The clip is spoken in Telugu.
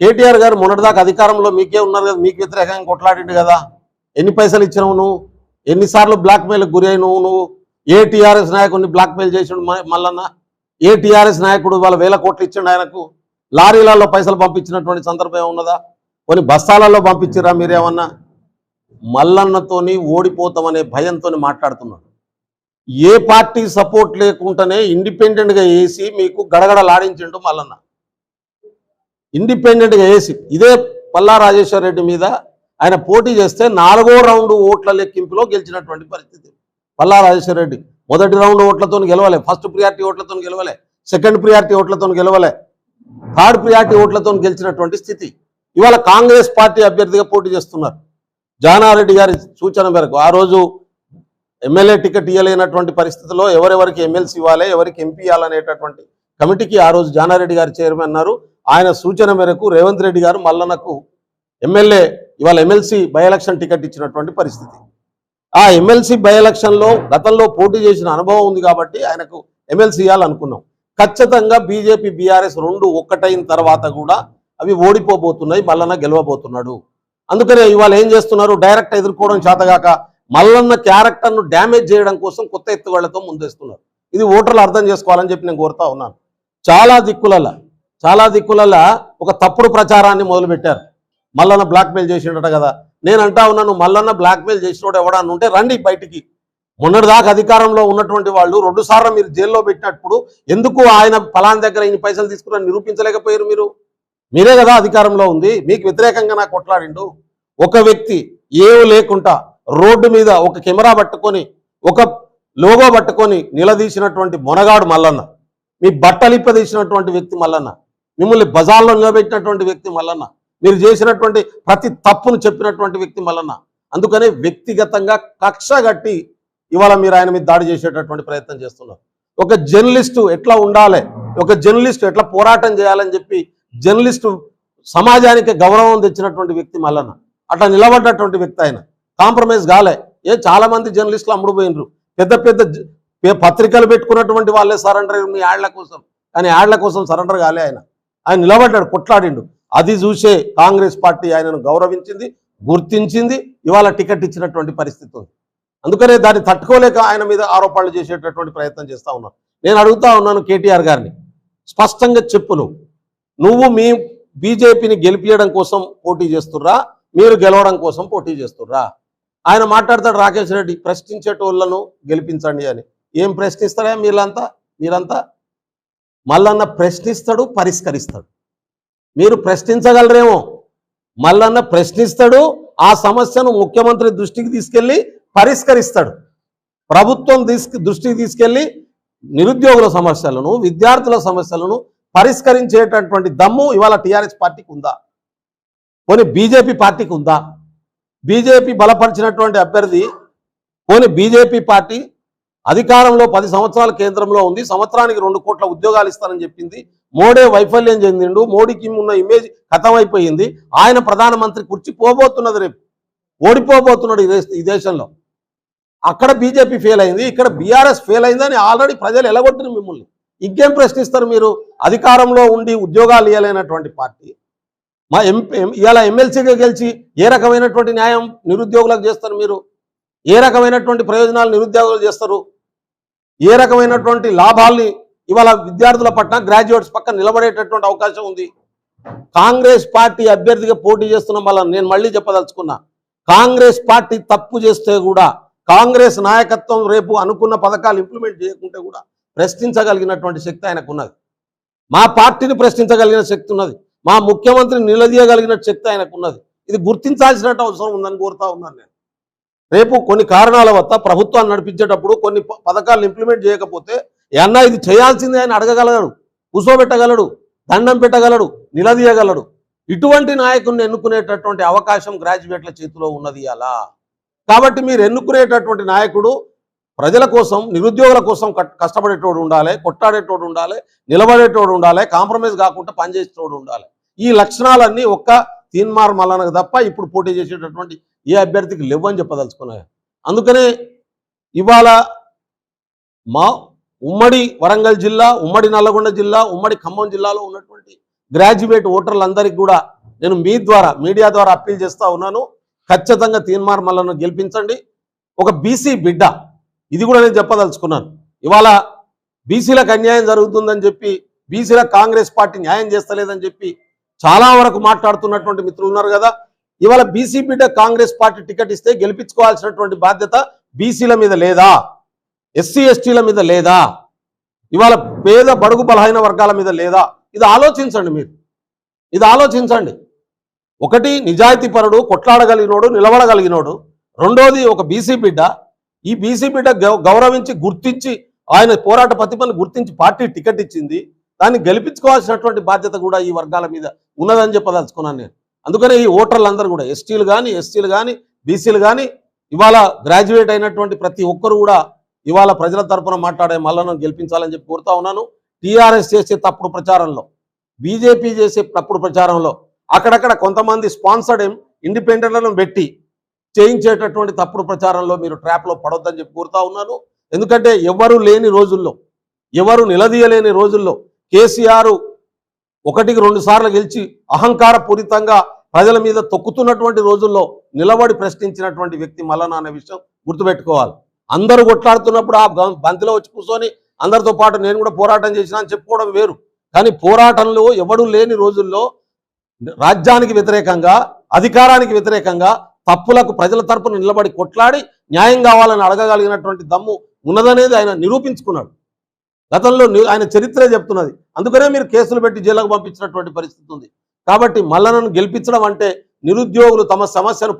కేటీఆర్ గారు మొన్నటిదాకా అధికారంలో మీకే ఉన్నారు కదా మీకు వ్యతిరేకంగా కొట్లాడిండు కదా. ఎన్ని పైసలు ఇచ్చినావు నువ్వు? ఎన్నిసార్లు బ్లాక్మెయిల్కి గురి అయినావు నువ్వు? ఏ టీఆర్ఎస్ నాయకుడిని బ్లాక్మెయిల్ చేసిండు మల్లన్న? ఏ టీఆర్ఎస్ నాయకుడు వాళ్ళ వేల కోట్లు ఇచ్చిండు ఆయనకు? లారీలలో పైసలు పంపించినటువంటి సందర్భం ఏమున్నదా కొన్ని బస్తాలలో పంపించిరా మీరేమన్నా? మల్లన్నతోని ఓడిపోతామనే భయంతో మాట్లాడుతున్నాడు. ఏ పార్టీ సపోర్ట్ లేకుండానే ఇండిపెండెంట్గా వేసి మీకు గడగడలాడించిండు మల్లన్న. ఇండిపెండెంట్గా వేసి ఇదే పల్లా రాజేశ్వర రెడ్డి మీద ఆయన పోటీ చేస్తే నాలుగో రౌండ్ ఓట్ల లెక్కింపులో గెలిచినటువంటి పరిస్థితి. పల్లా రాజేశ్వర రెడ్డి మొదటి రౌండ్ ఓట్లతో గెలవలే ఫస్ట్ ప్రియారిటీ ఓట్లతో గెలవలే సెకండ్ ప్రియారిటీ ఓట్లతో గెలవలే థర్డ్ ప్రియారిటీ ఓట్లతో గెలిచినటువంటి స్థితి. ఇవాళ కాంగ్రెస్ పార్టీ అభ్యర్థిగా పోటీ చేస్తున్నారు. జానారెడ్డి గారి సూచన మేరకు ఆ రోజు ఎమ్మెల్యే టికెట్ ఇవ్వలేనటువంటి పరిస్థితిలో ఎవరెవరికి ఎమ్మెల్సీ ఇవ్వాలి ఎవరికి ఎంపీ ఇవ్వాలనేటటువంటి కమిటీకి ఆ రోజు జానారెడ్డి గారు చైర్మన్ అన్నారు. ఆయన సూచన మేరకు రేవంత్ రెడ్డి గారు మల్లన్నకు ఎమ్మెల్యే ఇవాళ ఎమ్మెల్సీ బై ఎలక్షన్ టికెట్ ఇచ్చినటువంటి పరిస్థితి. ఆ ఎమ్మెల్సీ బై ఎలక్షన్లో గతంలో పోటీ చేసిన అనుభవం ఉంది కాబట్టి ఆయనకు ఎమ్మెల్సీ ఇవ్వాలనుకున్నాం ఖచ్చితంగా బీజేపీ బీఆర్ఎస్ రెండు ఒక్కటైన తర్వాత కూడా అవి ఓడిపోబోతున్నాయి మల్లన్న గెలవబోతున్నాడు. అందుకనే ఇవాళ ఏం చేస్తున్నారు? డైరెక్ట్ ఎదుర్కోవడం చేతగాక మల్లన్న క్యారెక్టర్ను డ్యామేజ్ చేయడం కోసం కొత్త ఎత్తుగళ్ళతో ముందేస్తున్నారు. ఇది ఓటర్లు అర్థం చేసుకోవాలని చెప్పి నేను కోరుతా ఉన్నాను. చాలా దిక్కులలో చాలా దిక్కులలో ఒక తప్పుడు ప్రచారాన్ని మొదలుపెట్టారు. మల్లన్న బ్లాక్మెయిల్ చేసిండట కదా. నేను అంటా ఉన్నాను మల్లన్న బ్లాక్మెయిల్ చేసినోడు ఎవడన్నా ఉంటే రండి బయటికి. మొన్నటిదాకా అధికారంలో ఉన్నటువంటి వాళ్ళు రెండుసార్లు మీరు జైల్లో పెట్టినప్పుడు ఎందుకు ఆయన ఫలాన్ దగ్గర ఇన్ని పైసలు తీసుకుని నిరూపించలేకపోయారు మీరు? మీరే కదా అధికారంలో ఉంది మీకు వ్యతిరేకంగా నాకు కొట్లాడిండు. ఒక వ్యక్తి ఏవి లేకుండా రోడ్డు మీద ఒక కెమెరా పట్టుకొని ఒక లోగో పట్టుకొని నిలదీసినటువంటి మొనగాడు మల్లన్న. మీ బట్టలిప్పదీసినటువంటి వ్యక్తి మల్లన్న. మిమ్మల్ని బజార్లో నిలబెట్టినటువంటి వ్యక్తి మల్లన్న. మీరు చేసినటువంటి ప్రతి తప్పును చెప్పినటువంటి వ్యక్తి మల్లన్న. అందుకనే వ్యక్తిగతంగా కక్ష గట్టి ఇవాళ మీరు ఆయన మీద దాడి చేసేటటువంటి ప్రయత్నం చేస్తున్నారు. ఒక జర్నలిస్టు ఎట్లా ఉండాలి? ఒక జర్నలిస్టు ఎట్లా పోరాటం చేయాలని చెప్పి జర్నలిస్టు సమాజానికి గౌరవం తెచ్చినటువంటి వ్యక్తి మల్లన్న. అట్లా నిలబడ్డటువంటి వ్యక్తి ఆయన. కాంప్రమైజ్ కాలే. ఏ చాలా మంది జర్నలిస్టులు అమ్ముడుపోయినరు పెద్ద పెద్ద పత్రికలు పెట్టుకున్నటువంటి వాళ్ళే సరెండర్ మీ యాడ్ల కోసం. కానీ యాడ్ల కోసం సరెండర్ కాలే ఆయన. ఆయన నిలబడ్డాడు కొట్లాడిండు. అది చూసే కాంగ్రెస్ పార్టీ ఆయనను గౌరవించింది గుర్తించింది ఇవాళ టికెట్ ఇచ్చినటువంటి పరిస్థితి ఉంది. అందుకనే దాన్ని తట్టుకోలేక ఆయన మీద ఆరోపణలు చేసేటటువంటి ప్రయత్నం చేస్తా ఉన్నాను నేను అడుగుతా ఉన్నాను కేటీఆర్ గారిని స్పష్టంగా చెప్పు నువ్వు. నువ్వు మీ బీజేపీని గెలిపించడం కోసం పోటీ చేస్తుర్రా మీరు గెలవడం కోసం పోటీ చేస్తుర్రా? ఆయన మాట్లాడతాడు రాకేష్ రెడ్డి ప్రశ్నించేటోళ్ళను గెలిపించండి అని. ఏం ప్రశ్నిస్తారా మీరంతా? మీరంతా? మల్లన్న ప్రశ్నిస్తాడు పరిష్కరిస్తాడు. మీరు ప్రశ్నించగలరేమో? మల్లన్న ప్రశ్నిస్తాడు ఆ సమస్యను ముఖ్యమంత్రి దృష్టికి తీసుకెళ్ళి పరిష్కరిస్తాడు. ప్రభుత్వం తీసుకు దృష్టికి తీసుకెళ్ళి నిరుద్యోగుల సమస్యలను విద్యార్థుల సమస్యలను పరిష్కరించేటటువంటి దమ్ము ఇవాళ టీఆర్ఎస్ పార్టీకి ఉందా? పోనీ బీజేపీ పార్టీకి ఉందా? బీజేపీ బలపరిచినటువంటి అభ్యర్థి పోనీ బీజేపీ పార్టీ అధికారంలో పది సంవత్సరాల కేంద్రంలో ఉంది. సంవత్సరానికి రెండు కోట్ల ఉద్యోగాలు ఇస్తానని చెప్పింది. మోడే వైఫల్యం చెందిండు. మోడీకి ఉన్న ఇమేజ్ అయిపోయింది ఆయన ప్రధానమంత్రి కుర్చీ పోబోతున్నది రేపు. ఓడిపోబోతున్నాడు ఈ ఈ దేశంలో. అక్కడ బీజేపీ ఫెయిల్ అయింది. ఇక్కడ బీఆర్ఎస్ ఫెయిల్ అయిందని ఆల్రెడీ ప్రజలు ఎలగొట్టిన మిమ్మల్ని. ఇంకేం ప్రశ్నిస్తారు మీరు? అధికారంలో ఉండి ఉద్యోగాలు ఇవ్వలేనటువంటి పార్టీ. మా ఎంపీ ఇవాళ ఎమ్మెల్సీగా గెలిచి ఏ రకమైనటువంటి న్యాయం నిరుద్యోగులకు చేస్తారు మీరు? ఏ రకమైనటువంటి ప్రయోజనాలు నిరుద్యోగులు చేస్తారు? ఏ రకమైనటువంటి లాభాల్ని ఇవాళ విద్యార్థుల పట్ల గ్రాడ్యుయేట్స్ పక్కన నిలబడేటటువంటి అవకాశం ఉంది. కాంగ్రెస్ పార్టీ అభ్యర్థిగా పోటీ చేస్తున్న వల్ల నేను మళ్ళీ చెప్పదలుచుకున్నా కాంగ్రెస్ పార్టీ తప్పు చేస్తే కూడా కాంగ్రెస్ నాయకత్వం రేపు అనుకున్న పథకాలు ఇంప్లిమెంట్ చేయకుంటే కూడా ప్రశ్నించగలిగినటువంటి శక్తి ఆయనకు ఉన్నది మా పార్టీని ప్రశ్నించగలిగిన శక్తి ఉన్నది. మా ముఖ్యమంత్రిని నిలదీయగలిగిన శక్తి ఆయనకు ఉన్నది ఇది గుర్తించాల్సినట్టు అవసరం ఉందని కోరుతా ఉన్నాను నేను. రేపు కొన్ని కారణాల వల్ల ప్రభుత్వాన్ని నడిపించేటప్పుడు కొన్ని ప- పథకాలను ఇంప్లిమెంట్ చేయకపోతే "ఏ ఇది చేయాల్సిందే అని అడగగలడు కూర్చోబెట్టగలడు దండం పెట్టగలడు నిలదీయగలడు. ఇటువంటి నాయకుడిని ఎన్నుకునేటటువంటి అవకాశం గ్రాడ్యుయేట్ల చేతిలో ఉన్నది అలా. కాబట్టి మీరు ఎన్నుకునేటటువంటి నాయకుడు ప్రజల కోసం నిరుద్యోగుల కోసం కష్టపడేటోడు ఉండాలి కొట్టాడేటోడు ఉండాలి నిలబడేటోడు ఉండాలి కాంప్రమైజ్ కాకుండా పనిచేసేటోడు ఉండాలి. ఈ లక్షణాలన్నీ ఒక్క తీన్మార్ మల్లనకు తప్ప ఇప్పుడు పోటీ చేసేటటువంటి ఏ అభ్యర్థికి లేవని చెప్పదలుచుకున్నాయి? అందుకనే ఇవాళ మా ఉమ్మడి వరంగల్ జిల్లా ఉమ్మడి నల్లగొండ జిల్లా ఉమ్మడి ఖమ్మం జిల్లాలో ఉన్నటువంటి గ్రాడ్యుయేట్ ఓటర్లందరికీ కూడా నేను మీ ద్వారా మీడియా ద్వారా అప్పీల్ చేస్తూ ఉన్నాను. ఖచ్చితంగా తీన్మార్ మల్లను గెలిపించండి. ఒక బీసీ బిడ్డ ఇది కూడా నేను చెప్పదలుచుకున్నాను. ఇవాళ బీసీలకు అన్యాయం జరుగుతుందని చెప్పి బీసీలకు కాంగ్రెస్ పార్టీ న్యాయం చేస్తలేదని చెప్పి చాలా వరకు మాట్లాడుతున్నటువంటి మిత్రులు ఉన్నారు కదా. ఇవాళ బీసీ బిడ్డ కాంగ్రెస్ పార్టీ టికెట్ ఇస్తే గెలిపించుకోవాల్సినటువంటి బాధ్యత బీసీల మీద లేదా? ఎస్సీ ఎస్టీల మీద లేదా? ఇవాళ పేద బడుగు బలహీన వర్గాల మీద లేదా? ఇది ఆలోచించండి మీరు. ఇది ఆలోచించండి. ఒకటి నిజాయితీపరుడు కొట్లాడగలిగినోడు నిలబడగలిగినోడు. రెండోది ఒక బీసీ బిడ్డ. ఈ బీసీ బిడ్డ గౌ- గౌరవించి గుర్తించి ఆయన పోరాట ప్రతిభను గుర్తించి పార్టీ టికెట్ ఇచ్చింది. దాన్ని గెలిపించుకోవాల్సినటువంటి బాధ్యత కూడా ఈ వర్గాల మీద ఉన్నదని చెప్పదలుచుకున్నాను నేను. అందుకనే ఈ ఓటర్లందరూ కూడా ఎస్టీలు కానీ ఎస్టీలు కానీ బీసీలు కానీ ఇవాళ గ్రాడ్యుయేట్ అయినటువంటి ప్రతి ఒక్కరు కూడా ఇవాళ ప్రజల తరపున మాట్లాడే మల్లను గెలిపించాలని చెప్పి కోరుతా ఉన్నాను. టీఆర్ఎస్ చేసే తప్పుడు ప్రచారంలో బీజేపీ చేసే తప్పుడు ప్రచారంలో అక్కడక్కడ కొంతమంది స్పాన్సర్డ్ ఇండిపెండెంట్లను పెట్టి చేయించేటటువంటి తప్పుడు ప్రచారంలో మీరు ట్రాప్లో పడొద్దని చెప్పి కోరుతా ఉన్నాను. ఎందుకంటే ఎవరు లేని రోజుల్లో ఎవరు నిలదీయలేని రోజుల్లో కేసీఆర్ ఒకటికి రెండు సార్లు గెలిచి అహంకారపూరితంగా ప్రజల మీద తొక్కుతున్నటువంటి రోజుల్లో నిలబడి ప్రశ్నించినటువంటి వ్యక్తి మల్లన అనే విషయం గుర్తుపెట్టుకోవాలి. అందరూ కొట్లాడుతున్నప్పుడు ఆ బంతిలో వచ్చి కూర్చొని అందరితో పాటు నేను కూడా పోరాటం చేసిన అని చెప్పుకోవడం వేరు. కానీ పోరాటంలో ఎవడు లేని రోజుల్లో రాజ్యానికి వ్యతిరేకంగా అధికారానికి వ్యతిరేకంగా తప్పులకు ప్రజల తరపున నిలబడి కొట్లాడి న్యాయం కావాలని అడగగలిగినటువంటి దమ్ము ఉన్నదనేది ఆయన నిరూపించుకున్నాడు. గతంలో ఆయన చరిత్రే చెప్తున్నది. అందుకనే మీరు కేసులు పెట్టి జైలుకు పంపించినటువంటి పరిస్థితి ఉంది. కాబట్టి మల్లనను గెలిపించడం అంటే నిరుద్యోగులు తమ సమస్యను